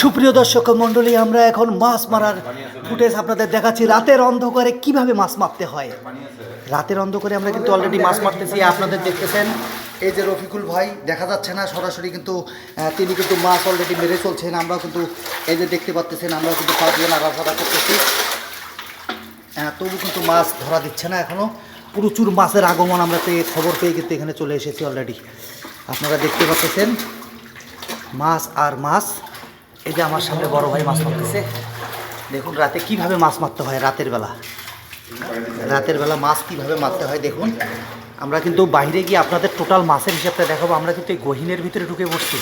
সুপ্রিয় দর্শক মণ্ডলী আমরা এখন মাছ মারার ফুটেজ আপনাদের দেখাচ্ছি। রাতের অন্ধকারে কীভাবে মাছ মারতে হয়? রাতের অন্ধকারে আমরা কিন্তু অলরেডি মাছ মারতেছি আপনাদের দেখতেছেন। এই যে রফিকুল ভাই দেখা যাচ্ছে না সরাসরি কিন্তু তিনি কিন্তু মাছ অলরেডি মেরে চলছেন। আমরা কিন্তু এই যে দেখতে পাচ্তেছেন আমরা কিন্তু পাঁচজন আগাফাদা করতেছি। আহ, তবু কিন্তু মাছ ধরা দিচ্ছে না এখনও প্রচুর মাছের আগমন আমরা পেয়ে খবর পেয়ে কিন্তু এখানে চলে এসেছি অলরেডি আপনারা দেখতে পাচ্ছেন মাছ আর মাছ। এই যে আমার সামনে বড় ভাই মাছ মারতেছে। দেখুন, রাতে কীভাবে মাছ মারতে হয় রাতের বেলা। রাতের বেলা মাছ কীভাবে মারতে হয় দেখুন। আমরা কিন্তু বাইরে গিয়ে আপনাদের টোটাল মাছের হিসাবটা দেখাবো। আমরা কিন্তু এই গহিনের ভিতরে ঢুকে পড়ছি।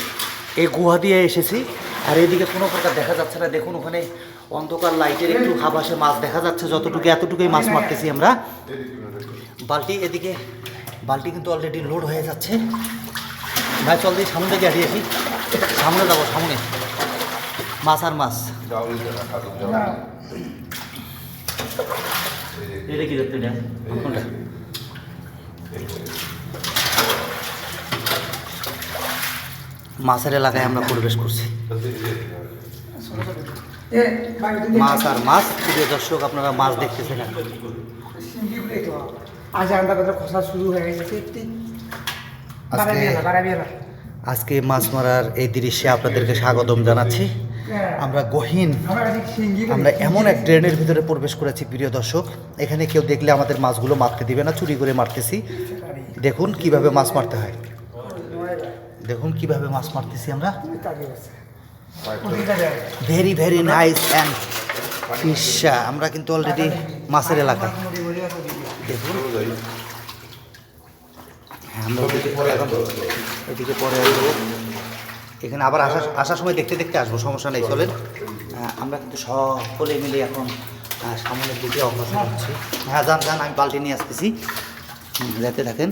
এই গুহা দিয়ে এসেছি। আর এদিকে কোনো প্রকার দেখা যাচ্ছে না। দেখুন, ওখানে অন্ধকার, লাইটের একটু হাবাসে মাছ দেখা যাচ্ছে। যতটুকু, এতটুকুই মাছ মারতেছি আমরা। বালতি এদিকে, বালতি কিন্তু অলরেডি লোড হয়ে যাচ্ছে। ভাই, চল দিয়ে সামনে থেকে হারিয়েছি সামনে যাব, সামনে। মাছ আর মাছ। এটা কি দেখতে কোনটা? মাছের এলাকায় আমরা প্রবেশ করছি। মাছ আর মাছ। প্রিয় দর্শক আপনারা মাছ দেখতেছেন। আজ শুরু হয়ে গেছে। আজকে মাছ মারার এই দৃশ্যে আপনাদেরকে স্বাগতম জানাচ্ছি। আমরা গহীন আমরা এমন এক ড্রেনের ভিতরে প্রবেশ করেছি প্রিয় দর্শক। এখানে কেউ দেখলে আমাদের মাছগুলো মারতে দিবে না চুরি করে মারতেছি। দেখুন কীভাবে মাছ মারতে হয়। দেখুন কীভাবে মাছ মারতেছি আমরা। ভেরি ভেরি নাইস অ্যান্ড ফিশা আমরা কিন্তু অলরেডি মাছের এলাকায়। দেখুন। হ্যাঁ, আমরা এদিকে পরে এখানে আবার আসার আসার সময় দেখতে দেখতে আসব, সমস্যা নেই, চলেন। আমরা কিন্তু সকলে মিলে এখন সামনের দিকে অগ্রসর হচ্ছি। হ্যাঁ যান যান, আমি বালতি নিয়ে আসতেছি। যেতে থাকেন।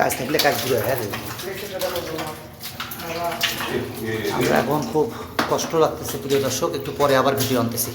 কাজ থাকলে কাজ দূরে হ্যাঁ আমরা এখন খুব কষ্ট লাগতেছে, প্রিয় দর্শক, একটু পরে আবার ভিডিও আনতেছি।